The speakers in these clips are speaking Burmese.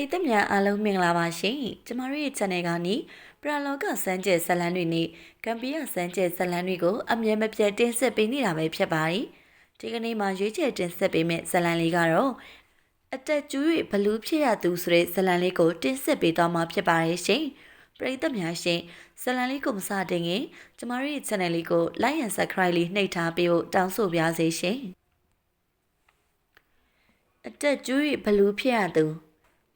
ရိသတ်များအားလုံးမင်္ဂလာပါရှင်ကျမတို့ရဲ့ channel ကနေပရလောကစမ်းကျဲဇတ်လန်းတွေနဲ့ကမ်ပီယာစမ်းကျဲဇတ်လန်းတွေကိုအမြဲမပြတ်တင်ဆက်ပေးနေတာပဲဖြစ်ပါတယ်ဒီကနေ့မှာရွေးချယ်တင်ဆက်ပေးမယ့်ဇတ်လန်းလေးကတော့အတက်ကျူး၍ဘလူးဖြစ်ရသူဆိုတဲ့ဇတ်လန်းလေးကိုတင်ဆက်ပေးသွားမှာဖြစ်ပါတယ်ရှင်ပရိသတ်များရှင်ဇတ်လန်းလေးကိုမစတင်ခင်ကျမတို့ရဲ့ channel လေးကို like and subscribe လေးနှိပ်ထားပေးဖို့တောင်းဆိုပါရစေရှင်အတက်ကျူး၍ဘလူးဖြစ်ရသူ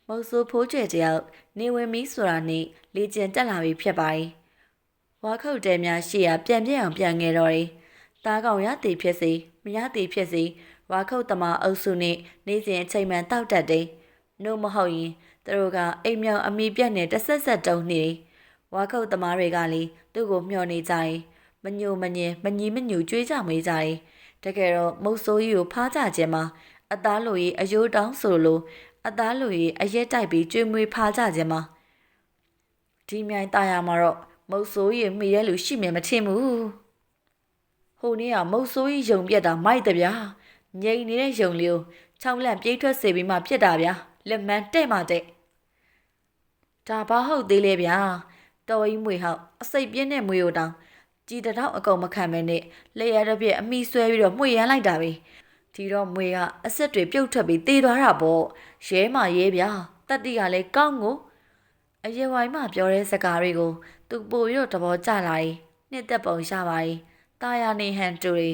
မုတ်ဆိုးဖိုးကျဲတယောက်နေဝင်မီဆိုတာနဲ့လေကျင်တက်လာပြီဖြစ်ပါတယ်။ဝါခုတ်တဲများရှေ့ရပြန်ပြက်အောင်ပြန်ငယ်တော့တယ်။သားကောင်ရသေးဖြစ်စီမရသေးဖြစ်စီဝါခုတ်သမားအုပ်စုနဲ့နေစဉ်အချိန်မှန်တောက်တက်တယ်။နို့မဟုတ်ရင်သူတို့ကအိမ်မြောင်အမိပြက်နဲ့တဆက်ဆက်တုံနေတယ်။ဝါခုတ်သမားတွေကလေသူ့ကိုမျှော်နေကြတယ်။မညိုမညင်မညီမညူကြွေးကြမေးကြတယ်။တကယ်တော့မုတ်ဆိုးကြီးကိုဖားကြခြင်းမှာအသားလိုကြီးအယိုးတောင်းဆိုလို အသားလူကြီးအရက်တိုက်ပြီးကျွေးမွေးဖားကြခြင်းမှာဒီမြိုင်ตายရမှာတော့မုတ်ဆိုးကြီးမိရဲလူရှိမြင်မထင်ဘူးဟိုနေ့ကမုတ်ဆိုးကြီးယုံပြက်တာမိုက်တဗျာငိန်နေတဲ့ယုံလေးကိုချောင်းလန့်ပြေးထွက်စေပြီးမှပြက်တာဗျာလက်မှန်တဲ့မှတဲ့ဒါဘာဟုတ်သေးလဲဗျာတော်ကြီးမွေဟောက်အစိတ်ပြင်းတဲ့မွေကိုတောင်ကြည်တောင်အကုန်မခံမဲနဲ့လက်ရတဲ့ပြက်အမိဆွဲပြီးတော့မှွေရမ်းလိုက်တာပဲ ဒီတော့မွေကအဆက်တွေပြုတ်ထွက်ပြီးတေးသွားတာပေါ့ရဲမရဲဗျာတတ္တိကလည်းကောင်းကိုအယေဝိုင်းမှပြောတဲ့စကားတွေကို သူပို့ပြီးတော့သဘောကျလာတယ်နှစ်သက်ပုံရပါတယ်တာယာနေဟန်တူတွေ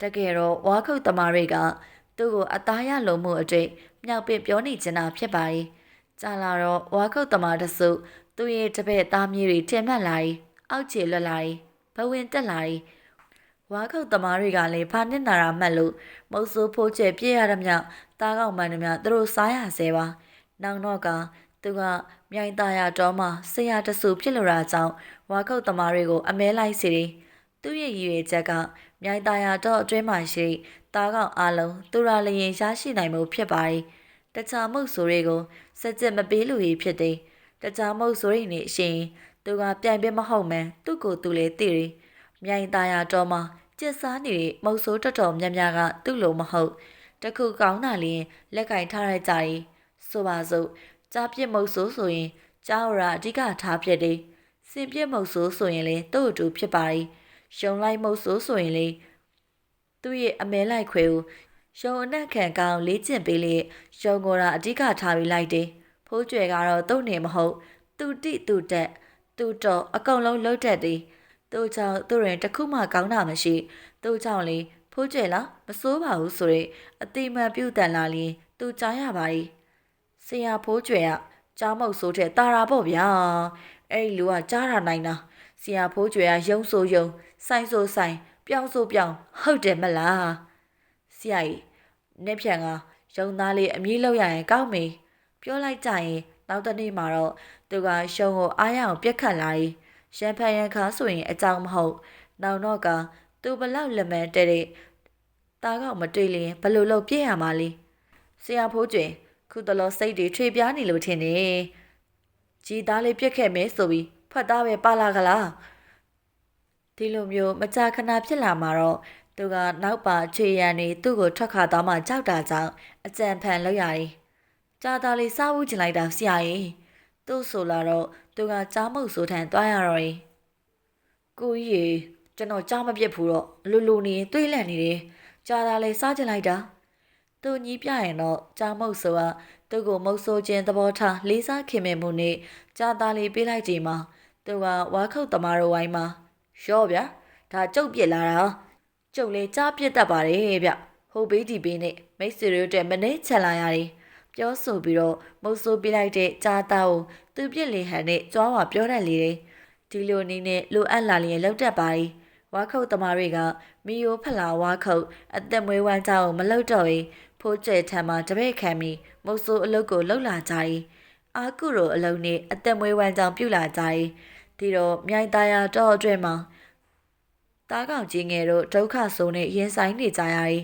တကယ်တော့ဝါခုတ်သမားတွေကသူ့ကိုအသားရလုံးမှုအတွေ့မြောက်ပင်ပြောနေချင်တာဖြစ်ပါတယ်ကြာလာတော့ဝါခုတ်သမားတစုသူ့ရဲ့တပည့်သားမြေးတွေထင်မှတ်လာတယ်အောက်ခြေလွတ်လာတယ်ဘဝင်တက်လာတယ် ဝါခုတ်သမားတွေကလည်းဖာနစ်နာရာမှတ်လို့မုတ်ဆိုးဖိုးကျဲပြည့်ရတဲ့မြောက်တားကောက်မှန်တဲ့မြောက်သူတို့စားရဆဲပါနောက်တော့ကသူကမြိုင်သားရတော်မှဆရာတဆူဖြစ်လို့ရာကြောင့်ဝါခုတ်သမားတွေကိုအမဲလိုက်စီတယ်သူ့ရဲ့ရည်ရွယ်ချက်ကမြိုင်သားရတော်အတွင်းမှာရှိတားကောက်အားလုံးသူရာလျင်ရရှိနိုင်မှုဖြစ်ပါတယ်တခြားမုတ်ဆိုးတွေကိုစက်ကျက်မပေးလို့ရဖြစ်တယ်တခြားမုတ်ဆိုးတွေနဲ့အရှင်သူကပြိုင်ပြမဟုတ်မှန်သူ့ကိုယ်သူလည်းသိတယ် မြိုင်သားရတော်မှာကျက်စားနေတဲ့မုတ်ဆိုးတော်တော်များများကသူ့လိုမဟုတ်တခုကောင်းတာလင်းလက်ကင်ထားရကြတယ်ဆိုပါစို့ကြားပြစ်မုတ်ဆိုးဆိုရင်ကြားရအဓိကထားဖြစ်တယ်စင်ပြစ်မုတ်ဆိုးဆိုရင်လည်းသူ့အတူဖြစ်ပါတယ်ရှုံလိုက်မုတ်ဆိုးဆိုရင်လေသူ့ရဲ့အမဲလိုက်ခွဲကိုရှုံအနက်ခံကောင်းလေးကျင့်ပေးလေရှုံကိုတာအဓိကထားပြီးလိုက်တယ်ဖိုးကျွယ်ကတော့တုံနေမဟုတ်သူတိသူတက်သူတော့အကုန်လုံးလှုပ်တတ်တယ် သူ့ကြောင့်သူ့ရင်တခုမှကောင်းတာမရှိသူ့ကြောင့်လေဖိုးကျွယ်လားမစိုးပါဘူးဆိုရင်အတိမန်ပြုတ်တန်လာရင်သူကြားရပါ යි ဆရာဖိုးကျွယ်ကကြားမုတ်ဆိုးတဲ့တာရာပေါ့ဗျာအဲ့ဒီလူကကြားရနိုင်တာဆရာဖိုးကျွယ်ကယုံဆိုယုံဆိုင်ဆိုဆိုင် ပြောင်းဆိုပြောင်းဟုတ်တယ်မလားဆရာကြီးနေ့ဖြန်ကယုံသားလေးအမြည်လောက်ရရင်ကောင်းမေပြောလိုက်ကြရင်နောက်တနေ့မှာတော့သူကရှုံကိုအားရအောင်ပြက်ခတ်လာရင် ရန်ဖန်ရန်ခါဆိုရင်အကြောင်းမဟုတ်နောက်တော့ကသူဘလောက်လက်မှန်တဲ့တဲ့တားကောက်မတွေ့လျင်ဘလို့လို့ပြည့်ရမှာလဲဆရာဖိုးကျွင်ခုတလောစိတ်တွေထွေပြားနေလို့ထင်တယ်ကြည်သားလေးပြက်ခဲ့မယ်ဆိုပြီးဖတ်သားပဲပါလာကလားဒီလိုမျိုးမကြာခဏဖြစ်လာမှာတော့သူကနောက်ပါချွေရန်နေသူ့ကိုထွက်ခါသွားမှကြောက်တာကြောင့်အကြံဖန်လောက်ရတယ်ကြာသားလေးစားဝူးချင်လိုက်တာဆရာကြီးသူ့ဆိုလာတော့ သူကကြားမုတ်ဆိုထန်သွားရတော့ရင်ကိုကြီးရေကျွန်တော်ကြားမပြစ်ဘူးတော့လူလူနေတွေးလန့်နေတယ်ကြာသားလေးစားချင်လိုက်တာသူညီးပြရင်တော့ကြားမုတ်ဆိုတာသူ့ကိုမုတ်ဆိုးခြင်းသဘောထားလေးစားခင်မင်မှုနဲ့ကြာသားလေးပေးလိုက်ချိန်မှာသူကဝါခုတ်သမားတို့ဝိုင်းမှာရော့ဗျာဒါကျုပ်ပြစ်လာတာကျုပ်လေးကြားပြစ်တတ်ပါတယ်ဗျဟိုဘေးဒီဘေးနဲ့မိတ်ဆွေတို့တဲ့မနေချက်လာရတယ်ပြောဆိုပြီးတော့မုတ်ဆိုးပြလိုက်တဲ့ကြားသားကို သူပြစ်လေဟန်နဲ့ကြွားဝါပြောတတ်လေတယ်ဒီလိုနည်းနဲ့လိုအပ်လာလျင်လောက်တတ်ပါရီဝါခုတ်သမားတွေကမီယိုဖလာဝါခုတ်အသက်မွေးဝမ်းကြောင်းမလောက်တော့ရင်ဖိုးကျဲထံမှာတပည့်ခံပြီးမုတ်ဆိုးအလုပ်ကိုလှုပ်လာကြရီအာကုရိုအလုံးနဲ့အသက်မွေးဝမ်းကြောင်းပြုလာကြရီဒီတော့မြိုင်သားရတော့အတွင်မှာတားကောင်ကြီးငယ်တို့ဒုက္ခဆိုးနဲ့ရင်ဆိုင်နေကြရရီ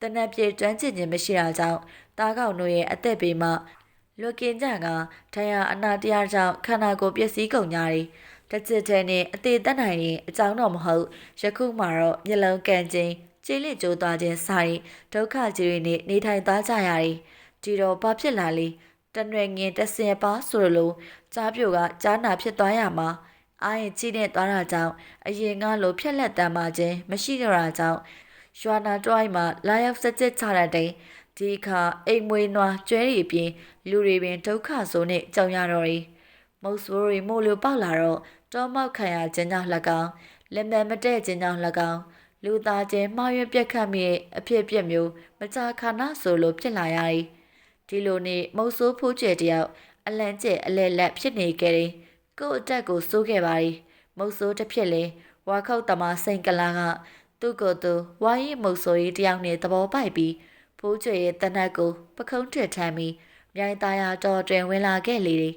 တနက်ပြေကျွမ်းကျင်ခြင်းမရှိတာကြောင့်တားကောင်တို့ရဲ့အသက်ဘေးမှာ လွတ်ကင်းကြကထရအနာတရားကြောင့်ခန္ဓာကိုယ်ပျက်စီးကုန်ကြ යි တချစ်တဲ့နဲ့အသေးတက်နိုင်ရင်အကြောင်းတော့မဟုတ်ယခုမှတော့မျက်လုံးကန်ခြင်းကျေးလက်ကြိုးသွားခြင်းဆိုင်ဒုက္ခကြီးတွေနဲ့နေထိုင်သားကြရတယ်ဒီတော့ဘာဖြစ်လာလဲတနွယ်ငင်တဆင်ပါဆိုလိုကြားပြိုကကြားနာဖြစ်သွားရမှာအာရင်ကြီးနဲ့သွားတာကြောင့်အရင်ကလိုဖြက်လက်တမ်းမှခြင်းမရှိတော့တာကြောင့်ရွာနာတွိုင်းမှာလာရောက်စကြစ်ချတဲ့တိုင် ဒီအခါအိမ်မွေးနွားကျွဲရီအပြင်လူတွေပင်ဒုက္ခဆိုနဲ့ကြောင်ရတော့ရီမုတ်ဆိုးရီမို့လိုပေါက်လာတော့တောမောက်ခံရခြင်းကြောင့်၎င်းလက်မမတဲ့ခြင်းကြောင့်၎င်းလူသားချင်းမှားရွံ့ပြက်ခတ်မိတဲ့အဖြစ်အပျက်မျိုးမကြာခဏဆိုလိုဖြစ်လာရ၏ဒီလိုနေမုတ်ဆိုးဖိုးကျဲတယောက်အလန့်ကျဲအလဲလက်ဖြစ်နေကြတယ်ကို့အတက်ကိုစိုးခဲ့ပါ၏မုတ်ဆိုးတစ်ဖြစ်လေဝါခောက်တမစိန်ကလာကသူ့ကိုယ်သူဝါရီမုတ်ဆိုးကြီးတယောက်နဲ့သဘောပိုက်ပြီး ဖိုးကျဲရဲ့တနတ်ကိုပခုံးထစ်ထမ်းပြီးမြိုင်သားရတော်တွင်ဝင်လာခဲ့လေတယ်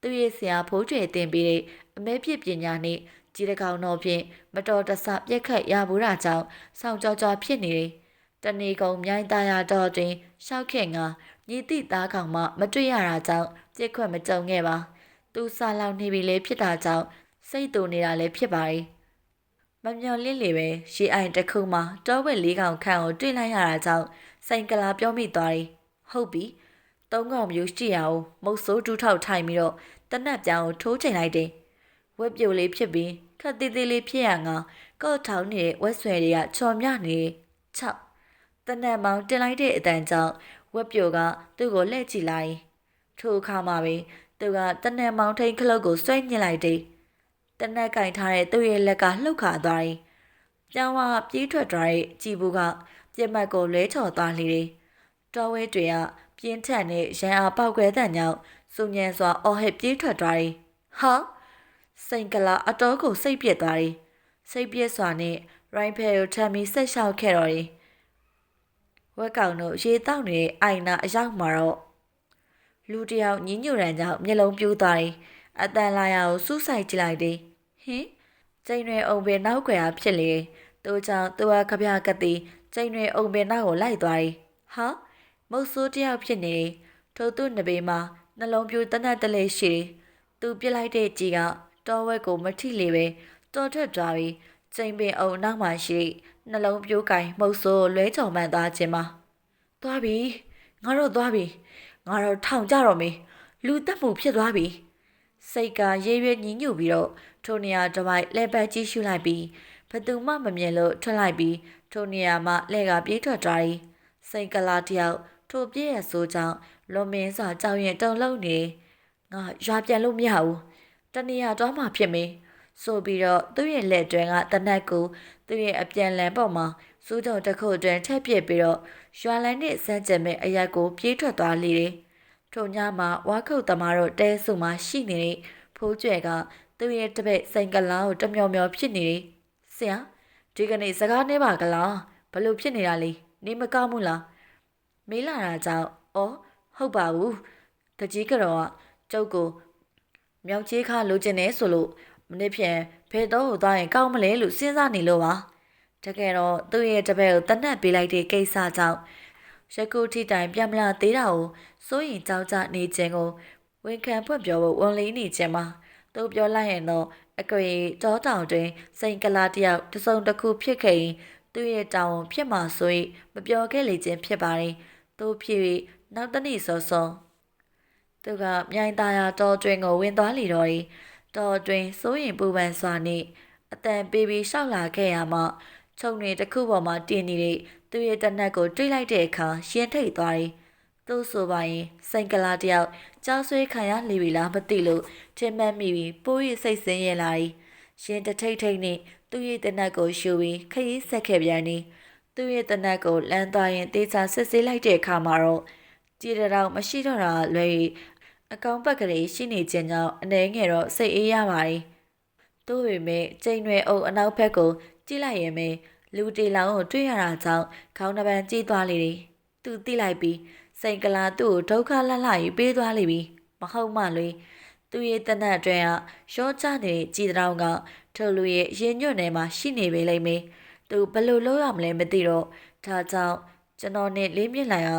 သူရဲ့ဆရာဖိုးကျဲတင်ပြီးတဲ့အမဲပြစ်ပညာနဲ့ကြီးတကောင်တော်ဖြင့်မတော်တဆပြက်ခတ်ရဘူးတာကြောင့်စောင့်ကြောကြောဖြစ်နေတယ်။တဏီကုံမြိုင်းသားရတော်တွင်ရှောက်ခင်ကညီတိသားကောင်မှမတွေ့ရတာကြောင့်ပြက်ခွက်မကြုံခဲ့ပါ။သူစားလောက်နေပြီလေဖြစ်တာကြောင့်စိတ်တူနေတာလည်းဖြစ်ပါ යි ။မမျော်လင့်လေပဲရှေးအိုင်တစ်ခုမှတောဝက်လေးကောင်ခန့်ကိုတွေ့လိုက်ရတာကြောင့် စိန်ကလာပြောမိသွားတယ်။ဟုတ်ပြီ။သုံးကောင်မျိုးရှိရအောင်မုတ်ဆိုးတူးထောက်ထိုင်ပြီးတော့တနက်ပြောင်ကိုထိုးချိန်လိုက်တယ်။ဝက်ပြိုလေးဖြစ်ပြီးခက်သေးသေးလေးဖြစ်ရငါကော့ထောင်းနေတဲ့ဝက်ဆွဲတွေကချော်မြနေ6တနက်မောင်တင်လိုက်တဲ့အတန်ကြောင့်ဝက်ပြိုကသူ့ကိုလှည့်ကြည့်လိုက်ထိုအခါမှာပဲသူကတနက်မောင်ထိန်ခလုတ်ကိုဆွဲညစ်လိုက်တယ်တနက်ကင်ထားတဲ့သူ့ရဲ့လက်ကလှုပ်ခါသွားတယ်ကျောင်းဝပြေးထွက်သွားတဲ့ကြည်ဘူးက ပြက်မှတ်ကိုလဲချော်သွားလေတယ်တော်ဝဲတွေကပြင်းထန်တဲ့ရန်အားပေါက်ကွဲတဲ့ညောင်စုညံစွာအော်ဟစ်ပြေးထွက်သွားတယ်ဟာစိန်ကလာအတော်ကိုစိတ်ပြက်သွားတယ်။စိတ်ပြက်စွာနဲ့ရိုင်းဖဲကိုထမ်းပြီးဆက်လျှောက်ခဲ့တော့တယ်။ဝက်ကောင်တို့ရေတောက်နေတဲ့အိုင်နာအရောက်မှာတော့လူတယောက်ညင်းညူရန်ကြောင့်မျက်လုံးပြူးသွားတယ်။အတန်လာရကိုစူးစိုက်ကြည့်လိုက်တယ်။ဟင်ကျိန်ရွယ်အောင်ပင်နောက်ွယ်အားဖြစ်လေ။သူကြောင့်သူကခပြကတိ ကျိန်ရွယ်အောင်ပင်နောက်ကိုလိုက်သွားတယ်။ဟာမုတ်ဆိုးတယောက်ဖြစ်နေတယ်။ထို့သူ့နဘေးမှာနှလုံးပြူးတနတ်တလေးရှိတယ်။သူပြစ်လိုက်တဲ့ကြီးကတောဝက်ကိုမထိလေပဲတော်ထွက်သွားပြီးချိန်ပင်အုံနောက်မှရှိနှလုံးပြိုးကင်မှုတ်ဆိုးလွဲချော်မှန်သွားခြင်းမှာသွားပြီငါတို့သွားပြီငါတို့ထောင်ကြတော့မေးလူတက်မှုဖြစ်သွားပြီစိတ်ကရေရွေညင်ညူပြီးတော့ထိုနေရာတစ်ပိုက်လဲပတ်ကြီးရှုလိုက်ပြီး ဘသူမှမမြင်လို့ထွက်လိုက်ပြီးထိုနေရာမှာလဲကပြေးထွက်သွားသည်စိတ်ကလာတယောက်ထိုပြည့်ရဆိုးကြောင့်လွန်မင်းစွာကြောက်ရင်တုံလုံးနေငါရွာပြန်လို့မရဘူးတနေရာတော့မှဖြစ်မေးဆိုပြီးတော့သူ့ရဲ့လက်တွင်ကတနက်ကိုသူ့ရဲ့အပြန်လန်ပေါ်မှာစူးတော်တစ်ခုအတွင်းထက်ပြစ်ပြီးတော့ရွာလန်နဲ့စမ်းကြံမဲ့အရက်ကိုပြေးထွက်သွားလေတယ်။ထိုညမှာဝါခုတ်သမားတို့တဲဆုမှာရှိနေတဲ့ဖိုးကျွဲကသူ့ရဲ့တပည့်စိန်ကလာကိုတမျောမျောဖြစ်နေတယ်။ ဆရာဒီကနေ့စကားနေပါကလားဘလို့ဖြစ်နေတာလဲနေမကောင်းဘူးလားမေးလာတာကြောင့်အော်ဟုတ်ပါဘူးတကြီးကတော့ကျုပ်ကိုမြောက်ချေးခါလိုချင်နေဆိုလို့မနေ့ဖြန်ဘယ်တော့ကိုသွားရင်ကောင်းမလဲလို့စဉ်းစားနေလို့ပါတကယ်တော့သူ့ရဲ့တပည့်ကိုတနက်ပေးလိုက်တဲ့ကိစ္စကြောင့်ရကုထိတိုင်ပြန်မလာသေးတာကိုစိုးရင်ကြောက်ကြနေခြင်းကိုဝန်ခံဖွင့်ပြောဖို့ဝန်လေးနေခြင်းမှာသူပြောလိုက်ရင်တော့ အကွေတောတောင်တွင်စိန်ကလာတယောက်တစုံတစ်ခုဖြစ်ခဲ့ရင်သူ့ရဲ့တောင်းဖြစ်မှာဆိုရင်မပြောခဲ့လေခြင်းဖြစ်ပါတယ်သူဖြစ်၍နောက်တနေ့စောစောသူကမြိုင်သားရတော်တွင်ကိုဝင်သွားလီတော့၏တော်တွင်စိုးရင်ပူပန်စွာနှင့်အတန်ပေးပြီးရှောက်လာခဲ့ရမှခြုံတွေတစ်ခုပေါ်မှာတင်နေတဲ့သူရဲ့တနက်ကိုတွေးလိုက်တဲ့အခါရှင်းထိတ်သွားတယ်။သူ့ဆိုပါရင်စိန်ကလာတယောက် ကြောက်ဆွေးခံရလေပြီလားမသိလို့ထင်မှတ်မိပြီးပိုးရစိတ်ဆင်းရဲလာ၏။ရှင်တထိတ်ထိတ်နဲ့သူ့ရဲ့တနက်ကိုရှူပြီးခရီးဆက်ခဲ့ပြန်သည်။သူ့ရဲ့တနက်ကိုလမ်းသွားရင်တေချာစစ်ဆေးလိုက်တဲ့အခါမှာတော့ကြည်တော်မရှိတော့တာလွယ်အကောင်ပတ်ကလေးရှိနေခြင်းကြောင့်အနေငယ်တော့စိတ်အေးရပါတယ်။သို့ပေမဲ့ချိန်ရွယ်အုပ်အနောက်ဘက်ကိုကြည့်လိုက်ရင်ပဲလူတီလောင်ကိုတွေ့ရတာကြောင့်ခေါင်းနှပန်းကြီးသွားလေတယ်။သူသိလိုက်ပြီး စိန်ကလာသူ့ကိုဒုက္ခလတ်လယူပေးသွားလိမ့်ပြီ။မဟုတ်မှလေသူရဲ့တနတ်အတွင်းကရောချနေတဲ့ကြည်တောင်ကထိုလူရဲ့ရင်ညွတ်နယ်မှာရှိနေပေလိမ့်မယ်။သူဘယ်လိုလုပ်ရမလဲမသိတော့ဒါကြောင့်ကျွန်တော်နဲ့လေးမြင့်လိုက်ရ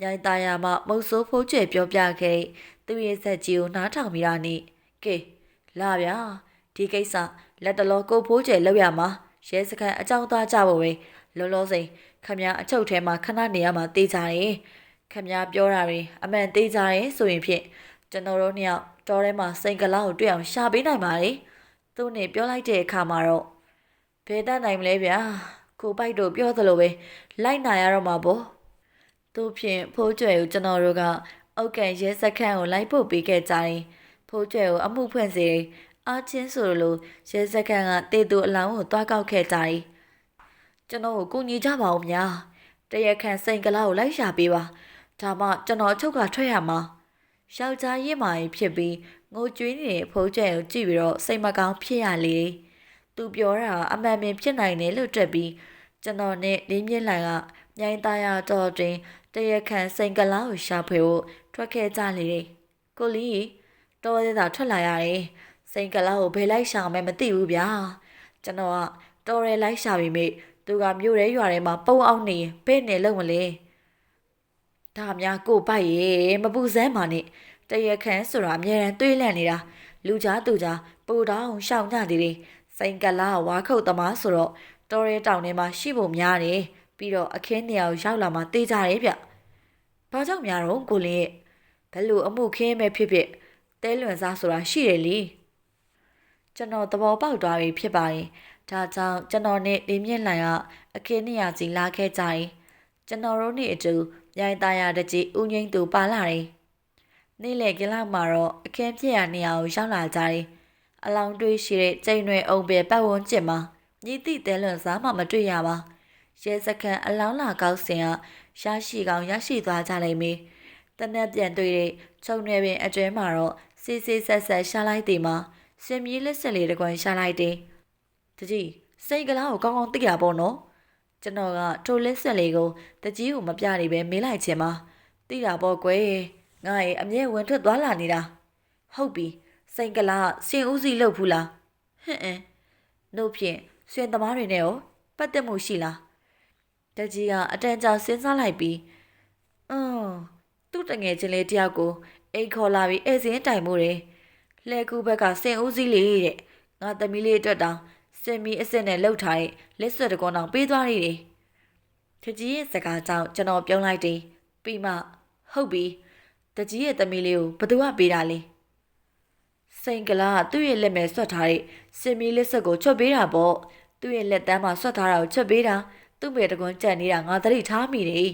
မြိုင်သားရမှမုတ်ဆိုးဖိုးကျဲပြောပြခဲ့သူ့ရဲ့ဆက်ကြီးကိုနားထောင်မိတာနဲ့ကဲလာဗျာဒီကိစ္စလက်တလောကိုဖိုးကျဲလောက်ရမှာရဲစခန်းအကြောင်းသားကြဖို့ပဲလောလောဆယ်ခမရအချုပ်ထဲမှာခဏနေရမှာတေးကြတယ် ခမများပြောတာတွေအမှန်သေးကြရဲဆိုရင်ဖြင့်ကျွန်တော်တို့နှစ်ယောက်တော်ထဲမှာစိန်ကလာကိုတွေ့အောင်ရှာပေးနိုင်ပါလေသူနေပြောလိုက်တဲ့အခါမှာတော့ဘယ်တတ်နိုင်မလဲဗျာကိုပိုက်တို့ပြောသလိုပဲလိုက်နိုင်ရတော့မှာပေါ့သူဖြင့်ဖိုးကျွယ်ကိုကျွန်တော်တို့ကအုတ်ကန်ရဲစခန်းကိုလိုက်ပို့ပေးခဲ့ကြတယ်ဖိုးကျွယ်ကိုအမှုဖွင့်စေအားချင်းဆိုလိုရဲစခန်းကတေတူအလောင်းကိုတွားကောက်ခဲ့ကြတယ်ကျွန်တော်ကိုကူညီကြပါဦးများတရခန့်စိန်ကလာကိုလိုက်ရှာပေးပါ ဒါမှကျွန်တော်အချုပ်ကထွက်ရမှာယောက်ျားရင့်မာကြီးဖြစ်ပြီးငိုကြွေးနေတဲ့ဖိုးကျွယ်ကိုကြည့်ပြီးတော့စိတ်မကောင်းဖြစ်ရလေသူပြောတာအမှန်ပင်ဖြစ်နိုင်တယ်လို့တွက်ပြီးကျွန်တော်နဲ့လင်းမြင့်လိုင်ကမြိုင်သားရတော့တွင်တရခန့်စိန်ကလာကိုရှာဖွေဖို့ထွက်ခဲ့ကြလေတယ်ကိုလီတော်သေးတာထွက်လာရတယ်စိန်ကလာကိုဘယ်လိုက်ရှာမှမသိဘူးဗျာကျွန်တော်ကတော်ရဲလိုက်ရှာပြီးမိသူကမြို့ရဲရွာထဲမှာပုံအောင်နေရင်ဘယ်နဲ့လုံးမလဲ ဒါများကိုပိုက်ရေမပူစမ်းပါနဲ့တရခန့်ဆိုတာအများရန်တွေးလန့်နေတာလူကြားသူကြားပူတောင်းရှောင်ကြသေးတယ်စိန်ကလာဝါခုတ်သမားဆိုတော့တော်ရဲတောင်ထဲမှာရှိဖို့များတယ်ပြီးတော့အခင်းနေရာကိုရောက်လာမှတေးကြတယ်ဗျဘာကြောင့်များတော့ကိုလင်းရဲ့ဘယ်လိုအမှုခင်းမဲ့ဖြစ်ဖြစ်တဲလွန်စားဆိုတာရှိတယ်လीကျွန်တော်သဘောပေါက်သွားပြီဖြစ်ပါတယ်ဒါကြောင့်ကျွန်တော်နဲ့လေးမြင့်လိုင်ကအခင်းနေရာစီလာခဲ့ကြတယ်ကျွန်တော်တို့နဲ့အတူ ရိုင်းသားရတဲ့ကြီးဦးငိမ့်သူပါလာတယ်နေ့လယ်ကလောက်မှာတော့အခင်းဖြစ်ရနေရာကိုရောက်လာကြတယ်အလောင်းတွေးရှိတဲ့ကျိန်ရွယ်အုံပဲပတ်ဝန်းကျင်မှာညီတိတဲလွန်စားမှမတွေ့ရပါရဲစခန်းအလောင်းလာကောက်စင်ကရရှိကောင်ရရှိသွားကြလိမ့်မယ်တနက်ပြန်တွေ့တဲ့ခြုံရွယ်ပင်အတွဲမှာတော့စီစီဆက်ဆက်ရှာလိုက်တယ်မှာစင်မြေးလက်ဆက်လေးတကွန်ရှာလိုက်တယ်တကြီးစိတ်ကလားကိုကောင်းကောင်းသိရပေါ့နော် ကျွန်တော်ကထိုလက်ဆက်လေးကိုတကြီးကိုမပြနေပဲမေးလိုက်ချင်ပါသိတာပေါ့ကွယ်ငါရဲ့အမြဲဝင်ထွက်သွားလာနေတာဟုတ်ပြီစိတ်ကလားစင်ဦးစီလှုပ်ဘူးလားဟင်အင်းနှုတ်ဖြင့်ဆွင်သမားတွေနဲ့ရောပတ်သက်မှုရှိလားတကြီးကအတန်ကြာစဉ်းစားလိုက်ပြီးအင်းသူ့တငယ်ချင်းလေးတယောက်ကိုအိမ်ခေါ်လာပြီးဧည့်စင်းတိုင်မှုတယ်လှဲကူဘက်ကစင်ဦးစီးလေးတဲ့ငါသမီးလေးအတွက်တောင် စင်မီအစ်စ်နဲ့လှုပ်ထားတဲ့လက်ဆွဲတကောတောင်ပေးသွားရတယ်တကြီးရဲ့စကားကြောင့်ကျွန်တော်ပြုံးလိုက်တယ်ပြီးမှဟုတ်ပြီတကြီးရဲ့သမီးလေးကိုဘသူကပေးတာလဲစိန်ကလာကသူ့ရဲ့လက်မဲ့ဆွတ်ထားတဲ့စင်မီလက်ဆက်ကိုချွတ်ပေးတာပေါ့သူ့ရဲ့လက်တန်းမှာဆွတ်ထားတာကိုချွတ်ပေးတာသူ့မေတကွန်းကြံနေတာငါသတိထားမိတယ်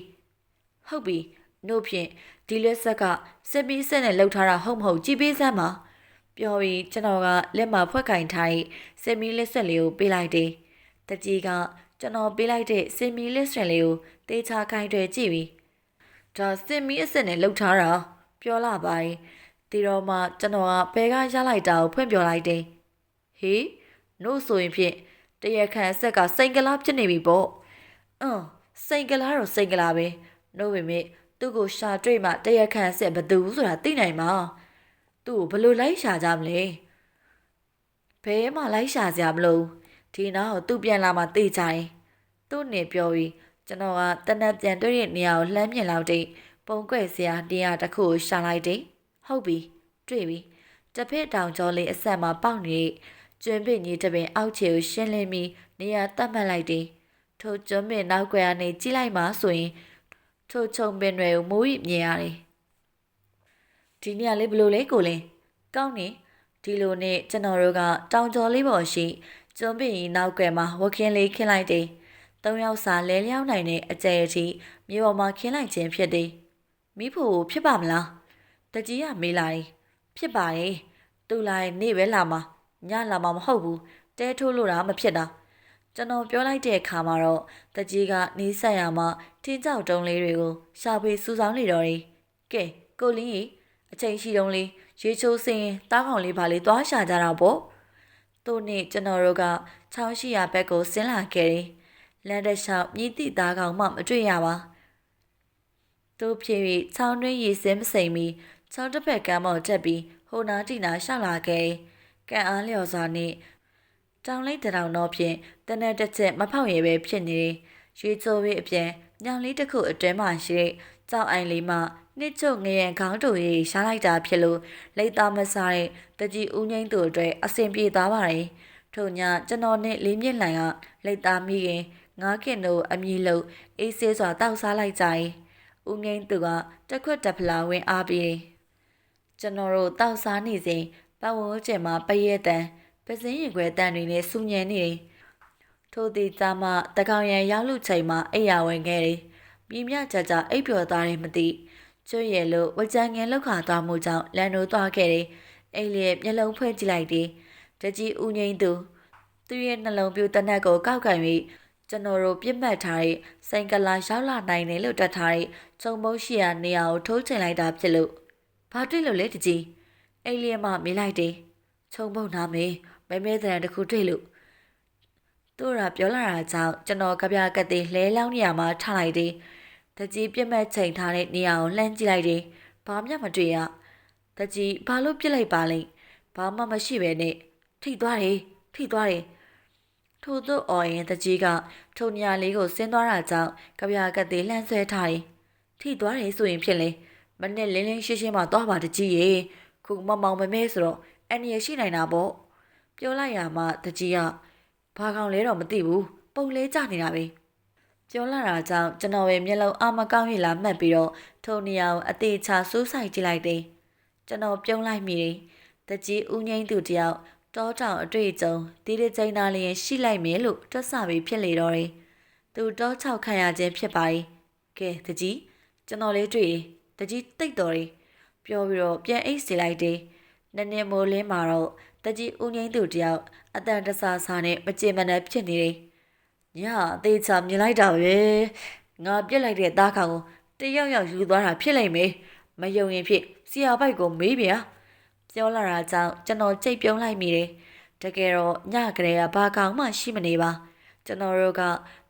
ဟုတ်ပြီနှုတ်ဖြင့်ဒီလက်ဆက်ကစင်မီဆက်နဲ့လှုပ်ထားတာဟုတ်မဟုတ်ကြည်ပေးစမ်းပါ ပြောပြီးကျွန်တော်ကလက်မှာဖွက်ကင်ထားတဲ့စင်မီလက်ဆက်လေးကိုပေးလိုက်တယ်တကြီးကကျွန်တော်ပေးလိုက်တဲ့စင်မီလက်ဆက်လေးကိုတေးချခိုင်းတွေကြည့်ပြီးဒါစင်မီအစ်စ်နဲ့လှုပ်ထားတာပြောလာပါတယ်ဒီတော့မှကျွန်တော်ကဘဲကရလိုက်တာကိုဖွင့်ပြောလိုက်တယ်ဟေးနို့ဆိုရင်ဖြင့်တရခန့်အဆက်ကစိန်ကလားဖြစ်နေပြီပေါ့အင်းစိန်ကလားတော့စိန်ကလားပဲနို့ပေမဲ့သူ့ကိုရှာတွေ့မှတရခန့်အဆက်ဘသူဆိုတာသိနိုင်မှာ သူ့ကိုဘလို့လိုက်ရှာကြမလဲဘဲမှလိုက်ရှာကြမလို့ဒီနောက်သူပြန်လာမှသိကြရင်သူ့နေပြောပြီးကျွန်တော်ကတနက်ပြန်တွေ့တဲ့နေရာကိုလှမ်းမြင်လောက်တဲ့ပုံကွက်စရာတရားတစ်ခုကိုရှာလိုက်တယ်ဟုတ်ပြီတွေ့ပြီတစ်ဖက်တောင်ကျော်လေးအဆက်မှာပေါက်နေကျွန်းပင်ကြီးတပင်အောက်ခြေကိုရှင်းလင်းပြီးနေရာတတ်မှတ်လိုက်တယ်ထိုကျွန်းပင်နောက်ကွယ်ကနေကြည့်လိုက်မှဆိုရင်ထိုချုံပင်တွေကိုမိုးရီမြင်ရတယ် ဒီနေရာလေးဘလို့လဲကိုလင်းကောင်းနေဒီလိုနဲ့ကျွန်တော်တို့ကတောင်ကျော်လေးပေါ်ရှိကျွန်းပင်ကြီးနောက်ကွယ်မှာဝကင်းလေးခင်းလိုက်တယ်သုံးယောက်စာလဲလျောင်းနိုင်တဲ့အကျယ်အထိမြေပေါ်မှာခင်းလိုက်ခြင်းဖြစ်တယ်မိဖို့ဖြစ်ပါမလားတကြီးကမေးလာတယ်ဖြစ်ပါတယ်သူလာရင်နေ့ပဲလာမှာညလာမှာမဟုတ်ဘူးတဲထိုးလို့တာမဖြစ်တာကျွန်တော်ပြောလိုက်တဲ့အခါမှာတော့တကြီးကနီးဆက်ရမှာထင်းကြောက်တုံးလေးတွေကိုရှာဖွေစူးစောင်းနေတော့တယ်ကဲကိုလင်းကြီး အချိန်ရှိတုံးလေးရေချိုးစင်းတားကောင်လေးပါလေးသွားရှာကြတာပေါ့သူနဲ့ကျွန်တော်တို့ကချောင်းရှိရာဘက်ကိုဆင်းလာခဲ့တယ်လမ်းတစ်လျှောက်မြည်တိသားကောင်မှမတွေ့ရပါသူဖြစ်၍ချောင်းတွင်းရေစင်းမစိမ်မီချောင်းတစ်ဖက်ကမ်းပေါ်တက်ပြီးဟိုနာတီနာရှောက်လာခဲ့ကံအားလျော်စွာနဲ့တောင်လိုက်တရောင်တော့ဖြင့်တနက်တစ်ချက်မဖောက်ရပဲဖြစ်နေရွေချိုးပြီးအပြန်ညောင်လေးတစ်ခုအတွဲမှရှိတဲ့ ကြောက်အိုင်လေးမှနှစ်ချုပ်ငရံခေါင်းတူရီရှားလိုက်တာဖြစ်လို့လိတ်သားမစားတဲ့တကြီးဦးငိမ့်သူအတွက်အဆင်ပြေသွားပါတယ်ထို့ညကျွန်တော်နဲ့လေးမြင့်လိုင်ကလိတ်သားမိခင်ငါးခင်တို့အမီလို့အေးဆေးစွာတောက်စားလိုက်ကြ၏အဦးငိမ့်သူကတက်ခွက်တက်ဖလာဝင်အားပြီးကျွန်တော်တို့တောက်စားနေစဉ်ပတ်ဝန်းကျင်မှာပရဲတန်ပစင်းရင်ခွဲတန်တွေနဲ့စူညံနေတယ်ထို့ဒီသားမတကောင်ရန်ရောက်လူချိန်မှာအိယာဝင်ခဲ့တယ် ပြင်းပြကြကြအိပ်ပျော်သားတယ်မသိကျွရည်လို့ဝကြံငင်လောက်ခါသွားမှုကြောင့်လန်နိုးသွားခဲ့တယ်အိမ်လျက်မျက်လုံးဖွင့်ကြည့်လိုက်တယ်တကြီးဦးငိမ့်သူသူ့ရဲ့နှလုံးပြူတနက်ကိုကောက်ကန်ပြီးကျွန်တော်တို့ပြစ်မှတ်ထားတဲ့စိန်ကလာရောက်လာနိုင်တယ်လို့တတ်ထားတဲ့ကျုံမုတ်ရှိရာနေရာကိုထိုးချင်လိုက်တာဖြစ်လို့ဘာတွေ့လို့လဲတကြီးအိမ်လျက်မှမေးလိုက်တယ်ခြုံပုတ်နာမေမဲမဲတဲ့တခုတွေ့လို့သူကပြောလာတာကြောင့်ကျွန်တော်ကပြကတဲ့လဲလောင်းနေရာမှာထားလိုက်တယ် တကြီးပြစ်မှတ်ချိန်ထားတဲ့နေရာကိုလှမ်းကြည့်လိုက်တယ်ဘာမှမတွေ့ရတကြီးဘာလို့ပြစ်လိုက်ပါလိမ့်ဘာမှမရှိပဲနဲ့ထိသွားတယ်ထိသွားတယ်ထို့သို့အော်ရင်တကြီးကထုံညာလေးကိုဆင်းသွားတာကြောင့်ကဗျာကတ်သေးလှမ်းဆွဲထားတယ်ထိသွားတယ်ဆိုရင်ဖြစ်လေမနဲ့လင်းလင်းရှင်းရှင်းမှသွားပါတကြီးရေခုမမောင်မမဲဆိုတော့အန်ရရှိနိုင်တာပေါ့ပြောလိုက်ရမှတကြီးကဘာကောင်လဲတော့မသိဘူးပုံလဲကြနေတာပဲ ပြောလာတာကြောင့်ကျွန်တော်ရဲ့မျက်လုံးအမကောင်းရလာမှတ်ပြီးတော့ထုံနေအောင်အသေးချစူးဆိုင်ကြည့်လိုက်တယ်ကျွန်တော်ပြုံးလိုက်မိတယ်တကြီးဦးငိမ့်သူတယောက်တောတောင်အတွေ့အကြုံတီးတဲ့ချိန်သားလျင်ရှိလိုက်မယ်လို့တွက်ဆပြီးဖြစ်လေတော့တယ်။သူတောချောက်ခံရခြင်းဖြစ်ပါ යි ။ကဲတကြီးကျွန်တော်လေးတွေ့တယ်။တကြီးတိတ်တော်တယ်။ပြောပြီးတော့ပြန်အိတ်စီလိုက်တယ်။နည်းနည်းမိုးလင်းမှာတော့တကြီးဦးငိမ့်သူတယောက်အတန်တဆာဆာနဲ့မကြေမနက်ဖြစ်နေတယ်။ ညအသေးချာမြင်လိုက်တာပဲ။ငါပြက်လိုက်တဲ့သားကောင်ကိုတယောက်ယောက်ယူသွားတာဖြစ်လိမ့်မယ်။မယုံရင်ဖြစ်ဆရာပိုက်ကိုမေးပြန်။ပြောလာတာကြောင့်ကျွန်တော်ကြိတ်ပြုံးလိုက်မိတယ်။တကယ်တော့ညကလေးကဘာကောင်မှရှိမနေပါ။ကျွန်တော်တို့က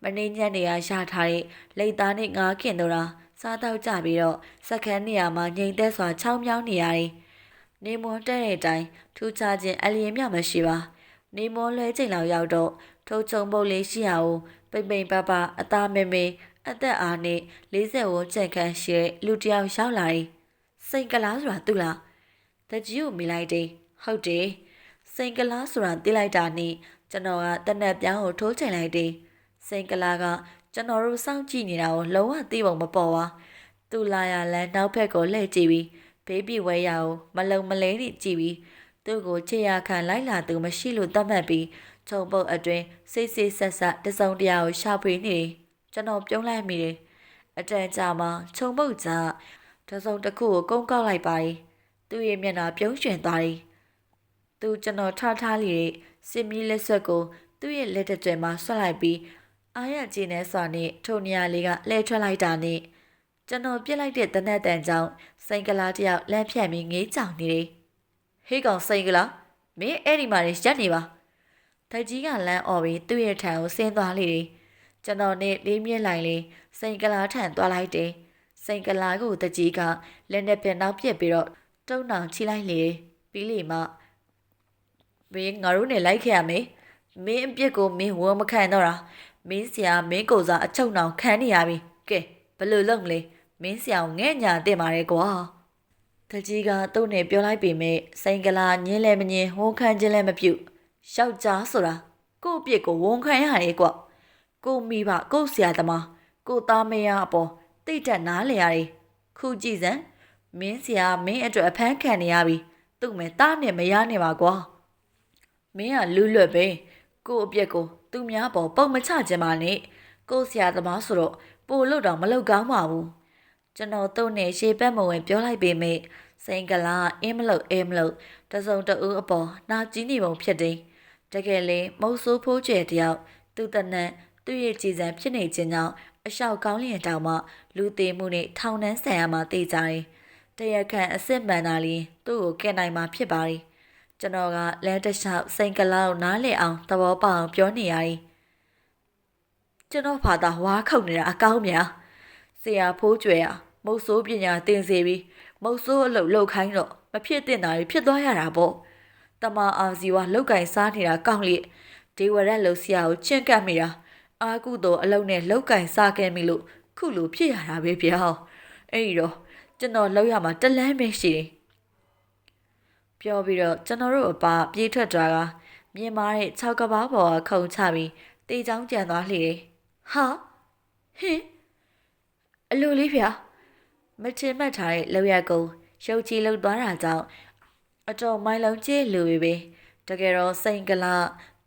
မနေညက်နေရရထားတဲ့လိတ်သားနဲ့ငါးခင်တို့လားစားတော့ကြပြီးတော့စက္ကန့်နေရာမှာငိမ်သက်စွာချောင်းမြောင်းနေရတယ်။နေမွန်တဲ့တဲ့အတိုင်းထူးခြားခြင်းအလျင်မြမရှိပါ။နေမွန်လဲချိန်လောက်ရောက်တော့ ထိုးချုံပုတ်လေးရှိရအောင်ပိမ့်ပိမ့်ပပအသားမဲမဲအသက်အားနဲ့40ဝန်းကျန်ခန့်ရှိတဲ့လူတစ်ယောက်ရောက်လာတယ်။စိန်ကလားဆိုတာသူ့လား။တကြီးကိုမိလိုက်တယ်။ဟုတ်တယ်။စိန်ကလားဆိုတာသိလိုက်တာနဲ့ကျွန်တော်ကတနက်ပြောင်းကိုထိုးချင်လိုက်တယ်။စိန်ကလားကကျွန်တော်တို့စောင့်ကြည့်နေတာကိုလုံးဝသိပုံမပေါ်ပါ။သူလာရလန်းနောက်ဘက်ကိုလှည့်ကြည့်ပြီးဘေးဘီဝဲရကိုမလုံမလဲနေကြည့်ပြီးသူ့ကိုချေရခံလိုက်လာသူမရှိလို့တတ်မှတ်ပြီး ခြုံပုတ်အတွင်းစိတ်စိတ်ဆက်ဆက်တစုံတရာကိုရှာဖွေနေတယ်။ကျွန်တော်ပြုံးလိုက်မိတယ်။အတန်ကြာမှခြုံပုတ်ကြတစုံတစ်ခုကိုကုန်းကောက်လိုက်ပါတယ်။သူ့ရဲ့မျက်နှာပြုံးရွှင်သွားတယ်။သူကျွန်တော်ထားထားလေစင်မီလက်ဆက်ကိုသူ့ရဲ့လက်တစ်ကြွယ်မှာဆွတ်လိုက်ပြီးအားရကျင်းနေစွာနဲ့ထိုနေရာလေးကလှဲထွက်လိုက်တာနဲ့ကျွန်တော်ပြစ်လိုက်တဲ့တနက်တန်ကြောင့်စိန်ကလာတယောက်လမ်းဖြတ်ပြီးငေးကြောင်နေတယ်။ဟေးကောင်စိန်ကလာမင်းအဲ့ဒီမှာရက်နေပါ။ တိုက်ကြီးကလမ်းអော်ပြီးသူ့ရဲ့ထံကိုဆင်းသွားလေတယ်။ကျွန်တော်နဲ့လေးမြင့်လိုက်လေစိန်ကလာထံသွားလိုက်တယ်။စိန်ကလာကိုတကြီးကလက်နဲ့ပြန်နောက်ပြက်ပြီးတော့တုံနောင်ချိလိုက်လေပြီးလေမှမင်းငါတို့နဲ့လိုက်ခဲ့ရမယ်။မင်းအပြစ်ကိုမင်းဝမခံတော့တာမင်းဆရာမင်းကိုစားအချုပ်နောင်ခံနေရပြီ။ကဲဘယ်လိုလုပ်မလဲမင်းဆရာငဲ့ညာတင်ပါရဲကွာ။တကြီးကသူ့နဲ့ပြောလိုက်ပေမဲ့စိန်ကလာညင်းလဲမညင်းဝန်ခံခြင်းလည်းမပြု ယောက်ျားဆိုတာကို့အပြစ်ကိုဝန်ခံရတယ်ကွ။ကိုမိဘကို့ဆရာသမားကိုသားမယားအပေါ်တိတ်တက်နားလေရတယ်။ခုကြည့်စမ်းမင်းဆရာမင်းအတွက်အဖမ်းခံနေရပြီသူ့မဲ့တားနဲ့မရနေပါကွာမင်းကလူလွတ်ပဲကို့အပြက်ကိုသူများပေါ်ပုံမချခြင်းပါနဲ့ကို့ဆရာသမားဆိုတော့ပို့လို့တော့မလောက်ကောင်းပါဘူးကျွန်တော်တို့နဲ့ရှေးပတ်မဝင်ပြောလိုက်ပေမဲ့စိန်ကလာအင်းမလို့အင်းမလို့တစုံတဦးအပေါ်နာကျင်းနေပုံဖြစ်တယ် တကယ်လေမုတ်ဆိုးဖိုးကျဲတယောက်သူ့တနက်သူ့ရဲ့ကြည်စံဖြစ်နေခြင်းကြောင့်အလျှောက်ကောင်းလျင်တောင်မှလူသေးမှုနဲ့ထောင်နှန်းဆန်ရမှာသိကြတယ်တရခန့်အစ်စ်မှန်တာလီသူ့ကိုကဲနိုင်မှာဖြစ်ပါ යි ကျွန်တော်ကလမ်းတစ်လျှောက်စိန်ကလောက်နားလည်အောင်သဘောပေါက်အောင်ပြောနေရတယ်ကျွန်တော်ဖာသာဝါခုတ်နေတာအကောင်းများဆရာဖိုးကျွယ်อ่ะမုတ်ဆိုးပညာသင်စေပြီးမုတ်ဆိုးအလုပ်လုပ်ခိုင်းတော့မဖြစ်တင်တာဖြစ်သွားရတာပေါ့ တမအာစီဝါလောက်ကင်စားနေတာကောင်းလေဒေဝရက်လို့ဆရာကိုချင့်ကပ်မိတာအာကုသောအလုံးနဲ့လောက်ကင်စားခဲ့မိလို့ခုလိုဖြစ်ရတာပဲဗျာအဲ့ဒီတော့ကျွန်တော်လောက်ရမှာတလန်းပဲရှိတယ်ပြောပြီးတော့ကျွန်တော်တို့အပါပြေးထွက်သွားကမြင်မာတဲ့6ကဘာပေါ်ကခုံချပြီးတေချောင်းကြံသွားလှတယ်ဟာဟင်အလိုလေးဗျာမချင်မှတ်ထားတဲ့လောက်ရကုံရုပ်ကြီးလှုပ်သွားတာကြောင့် အတော်မိုင်းလုံးကျဲလူပဲပဲတကယ်တော့စိန်ကလာ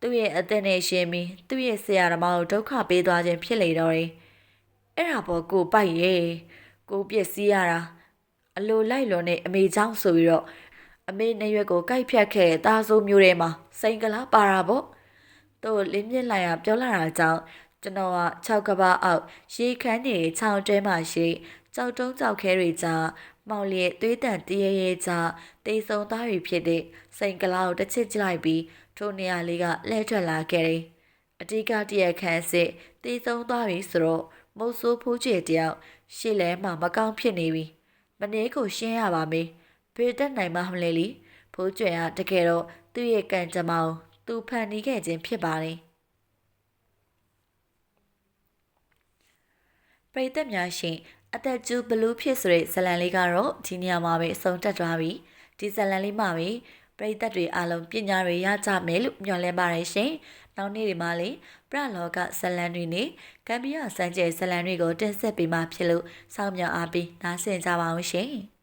သူ့ရဲ့အသက်နဲ့ရှင်ပြီးသူ့ရဲ့ဆရာသမားကိုဒုက္ခပေးသွားခြင်းဖြစ်လေတော့တယ်အဲ့ဒါပေါ်ကိုပိုက်ရဲ့ကိုပြက်စီးရတာအလိုလိုက်လွန်နဲ့အမေချောင်းဆိုပြီးတော့အမေနဲ့ရွက်ကိုကိုက်ဖြတ်ခဲ့တဲ့သားစိုးမျိုးထဲမှာစိန်ကလာပါတာပေါ့သူ့လင်းမြင့်လိုက်ရပြောလာတာကြောင့်ကျွန်တော်က6ကဘာအောက်ရေခမ်းနေတဲ့ခြောက်တဲမှရှိကြောက်တုံးကြောက်ခဲတွေကြား မောင်လျက်သွေးတန်တရေရဲကြားတေဆုံသားတွေဖြစ်တဲ့စိန်ကလာကိုတစ်ချစ်ကြလိုက်ပြီးထိုနေရာလေးကလှဲထွက်လာခဲ့တယ်။အတိကတရက်ခန့်စစ်တေဆုံသားပြီဆိုတော့မုတ်ဆိုးဖိုးကျဲတယောက်ရှေ့လဲမှမကောင်းဖြစ်နေပြီ။မနေကိုရှင်းရပါမေ။ဖေတက်နိုင်မှမလဲလီဖိုးကျဲကတကယ်တော့သူ့ရဲ့ကံကြမ္မာကိုသူဖန်တီးခဲ့ခြင်းဖြစ်ပါတယ်။ပရိသတ်များရှင် အသက်ကျူဘလူးဖြစ်ဆိုတဲ့ဇလံလေးကတော့ဒီနေရာမှာပဲအဆုံးတက်သွားပြီဒီဇလံလေးမှာပဲပရိသတ်တွေအားလုံးပညာတွေရကြမယ်လို့မျှော်လင့်ပါတယ်ရှင်နောက်နေ့တွေမှာလေပရလောကဇလံတွေနဲ့ကံပြစံကျဲဇလံတွေကိုတင်ဆက်ပေးမှဖြစ်လို့စောင့်မျှော်အားပေးနားဆင်ကြပါအောင်ရှင်